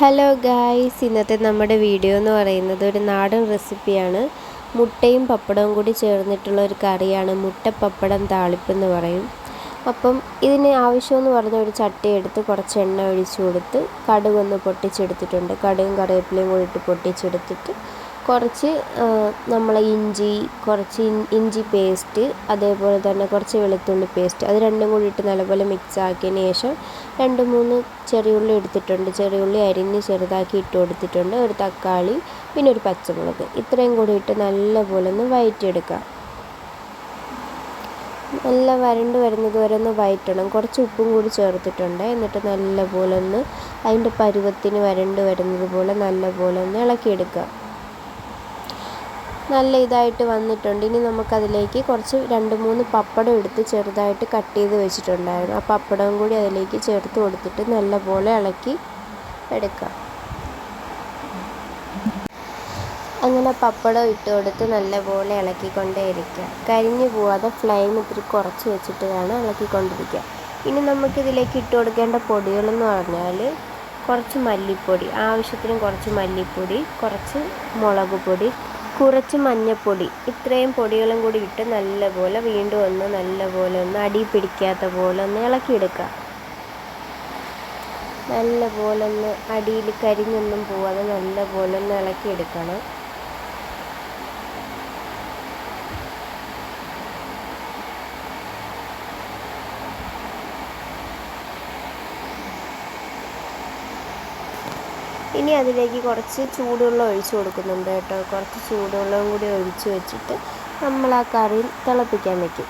Hello guys ഇന്നത്തെ നമ്മുടെ video എന്ന് പറയുന്നത് ഒരു നാടൻ റെസിപ്പിയാണ് മുട്ടയും പപ്പടവും കൂടി ചേർന്നിട്ടുള്ള ഒരു കറിയാണ് മുട്ട പപ്പടം താളിപ്പ് എന്ന് പറയും. അപ്പം ഇതിന് ആവശ്യമെന്ന് പറഞ്ഞ ഒരു ചട്ടി എടുത്ത് കുറച്ച് എണ്ണ ഒഴിച്ചു കൊടുത്ത് കടുകൊന്ന് പൊട്ടിച്ചെടുത്തിട്ടുണ്ട്. കടുകും കറിവേപ്പിലയും കൂടി ഇട്ട് പൊട്ടിച്ചെടുത്തിട്ട് കുറച്ച് നമ്മൾ ഇഞ്ചി കുറച്ച് ഇഞ്ചി പേസ്റ്റ് അതേപോലെ തന്നെ കുറച്ച് വെളുത്തുള്ളി പേസ്റ്റ് അത് രണ്ടും കൂടി ഇട്ട് നല്ലപോലെ മിക്സ് ആക്കിയതിന് ശേഷം രണ്ട് മൂന്ന് ചെറിയുള്ളി എടുത്തിട്ടുണ്ട്. ചെറിയുള്ളി അരിഞ്ഞ് ചെറുതാക്കി ഇട്ട് കൊടുത്തിട്ടുണ്ട്. ഒരു തക്കാളി പിന്നെ ഒരു പച്ചമുളക്. ഇത്രയും കൂടി ഇട്ട് നല്ലപോലെ ഒന്ന് വഴറ്റിയെടുക്കുക നല്ല വരണ്ട് വരുന്നത് വരെ ഒന്ന് വയറ്റണം. കുറച്ച് ഉപ്പും കൂടി ചേർത്തിട്ടുണ്ട്. എന്നിട്ട് നല്ലപോലെ ഒന്ന് അതിന്റെ പരുവത്തിന് വരണ്ട് വരുന്നത് പോലെ നല്ലപോലെ ഒന്ന് ഇളക്കിയെടുക്കുക നല്ല ഇതായിട്ട് വന്നിട്ടുണ്ട്. ഇനി നമുക്കതിലേക്ക് കുറച്ച് രണ്ട് മൂന്ന് പപ്പടം എടുത്ത് ചെറുതായിട്ട് കട്ട് ചെയ്ത് വെച്ചിട്ടുണ്ടായിരുന്നു. ആ പപ്പടവും കൂടി അതിലേക്ക് ചേർത്ത് കൊടുത്തിട്ട് നല്ലപോലെ ഇളക്കി എടുക്കാം. അങ്ങനെ പപ്പടം ഇട്ട് കൊടുത്ത് നല്ലപോലെ ഇളക്കിക്കൊണ്ടേ ഇരിക്കുക. കരിഞ്ഞു പോവാതെ ഫ്ലെയിം ഇത്തിരി കുറച്ച് വെച്ചിട്ട് വേണം ഇളക്കിക്കൊണ്ടിരിക്കുക. ഇനി നമുക്കിതിലേക്ക് ഇട്ട് കൊടുക്കേണ്ട പൊടികളെന്ന് പറഞ്ഞാൽ കുറച്ച് മല്ലിപ്പൊടി ആവശ്യത്തിന് കുറച്ച് മല്ലിപ്പൊടി കുറച്ച് മുളക് പൊടി കുറച്ച് മഞ്ഞൾപ്പൊടി ഇത്രയും പൊടികളും കൂടി ഇട്ട് നല്ലപോലെ വീണ്ടും ഒന്ന് നല്ലപോലെ ഒന്ന് അടി പിടിക്കാത്ത പോലെ ഒന്ന് ഇളക്കിയെടുക്കുക നല്ലപോലെ ഒന്ന് അടിയിൽ കരിഞ്ഞൊന്നും പോവാതെ നല്ലപോലെ ഒന്ന് ഇളക്കിയെടുക്കണം ഇനി അതിലേക്ക് കുറച്ച് ചൂടുവെള്ളം ഒഴിച്ചു കൊടുക്കുന്നുണ്ട് കേട്ടോ. കുറച്ച് ചൂടുവെള്ളം കൂടി ഒഴിച്ച് വെച്ചിട്ട് നമ്മൾ ആ കറി തിളപ്പിക്കാൻ വയ്ക്കും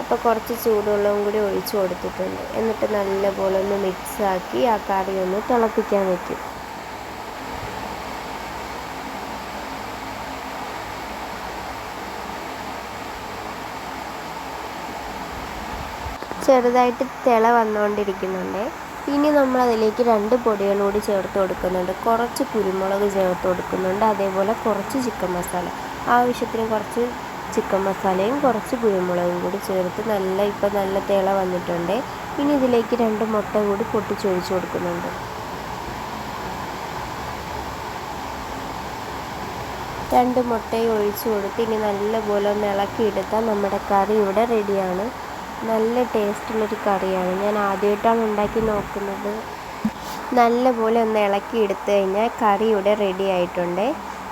അപ്പോൾ കുറച്ച് ചൂടുവെള്ളവും കൂടി ഒഴിച്ചു കൊടുത്തിട്ടുണ്ട്. എന്നിട്ട് നല്ലപോലെ ഒന്ന് മിക്സാക്കി ആ കറി ഒന്ന് തിളപ്പിക്കാൻ വയ്ക്കും ചെറുതായിട്ട് തിള വന്നുകൊണ്ടിരിക്കുന്നുണ്ട്. ഇനി നമ്മൾ അതിലേക്ക് രണ്ട് പൊടികളോട് ചേർത്ത് കൊടുക്കുന്നുണ്ട്. കുറച്ച് കുരുമുളക് ചേർത്ത് കൊടുക്കുന്നുണ്ട്. അതേപോലെ കുറച്ച് ചിക്കൻ മസാല. ആവശ്യത്തിന് കുറച്ച് ചിക്കൻ മസാലയും കുറച്ച് കുരുമുളകും കൂടി ചേർത്ത് നല്ല ഇപ്പം നല്ല തിള വന്നിട്ടുണ്ട്. ഇനി ഇതിലേക്ക് രണ്ട് മുട്ട കൂടി പൊട്ടിച്ചൊഴിച്ച് കൊടുക്കുന്നുണ്ട്. രണ്ട് മുട്ടയും ഒഴിച്ചു കൊടുത്ത് ഇനി നല്ലപോലെ ഒന്ന് ഇളക്കിയെടുത്താൽ നമ്മുടെ കറി ഇവിടെ റെഡിയാണ് നല്ല ടേസ്റ്റുള്ളൊരു കറിയാണ്. ഞാൻ ആദ്യമായിട്ടാണ് ഉണ്ടാക്കി നോക്കുന്നത്. നല്ലപോലെ ഒന്ന് ഇളക്കി എടുത്തു കഴിഞ്ഞാൽ കറി ഇവിടെ റെഡി ആയിട്ടുണ്ട്.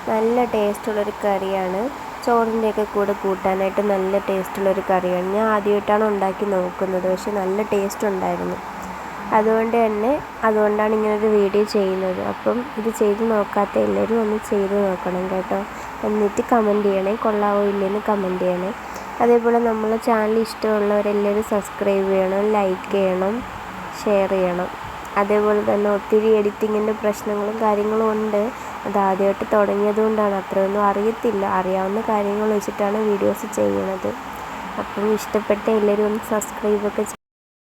നല്ല ടേസ്റ്റുള്ളൊരു കറിയാണ്. ചോറിന്റെയൊക്കെ കൂടെ കൂട്ടാനായിട്ട് നല്ല ടേസ്റ്റുള്ളൊരു കറിയാണ്. ഞാൻ ആദ്യമായിട്ടാണ് ഉണ്ടാക്കി നോക്കുന്നത്. പക്ഷെ നല്ല ടേസ്റ്റ് ഉണ്ടായിരുന്നു. അതുകൊണ്ട് തന്നെ അതുകൊണ്ടാണ് ഇങ്ങനൊരു വീഡിയോ ചെയ്യുന്നത്. അപ്പം ഇത് ചെയ്ത് നോക്കാത്ത എല്ലാവരും ഒന്ന് ചെയ്ത് നോക്കണം കേട്ടോ. എന്നിട്ട് കമന്റ് ചെയ്യണേ. കൊള്ളാവോ ഇല്ലെന്ന് കമന്റ് ചെയ്യണേ. അതേപോലെ നമ്മളെ ചാനൽ ഇഷ്ടമുള്ളവരെല്ലാവരും സബ്സ്ക്രൈബ് ചെയ്യണം ലൈക്ക് ചെയ്യണം ഷെയർ ചെയ്യണം. അതേപോലെ തന്നെ ഒത്തിരി എഡിറ്റിങ്ങിന്റെ പ്രശ്നങ്ങളും കാര്യങ്ങളും ഉണ്ട്. അത് ആദ്യമായിട്ട് തുടങ്ങിയത് കൊണ്ടാണ് അത്രയൊന്നും അറിയത്തില്ല. അറിയാവുന്ന കാര്യങ്ങൾ വെച്ചിട്ടാണ് വീഡിയോസ് ചെയ്യണത് അപ്പം ഇഷ്ടപ്പെട്ട എല്ലാവരും ഒന്ന് സബ്സ്ക്രൈബൊക്കെ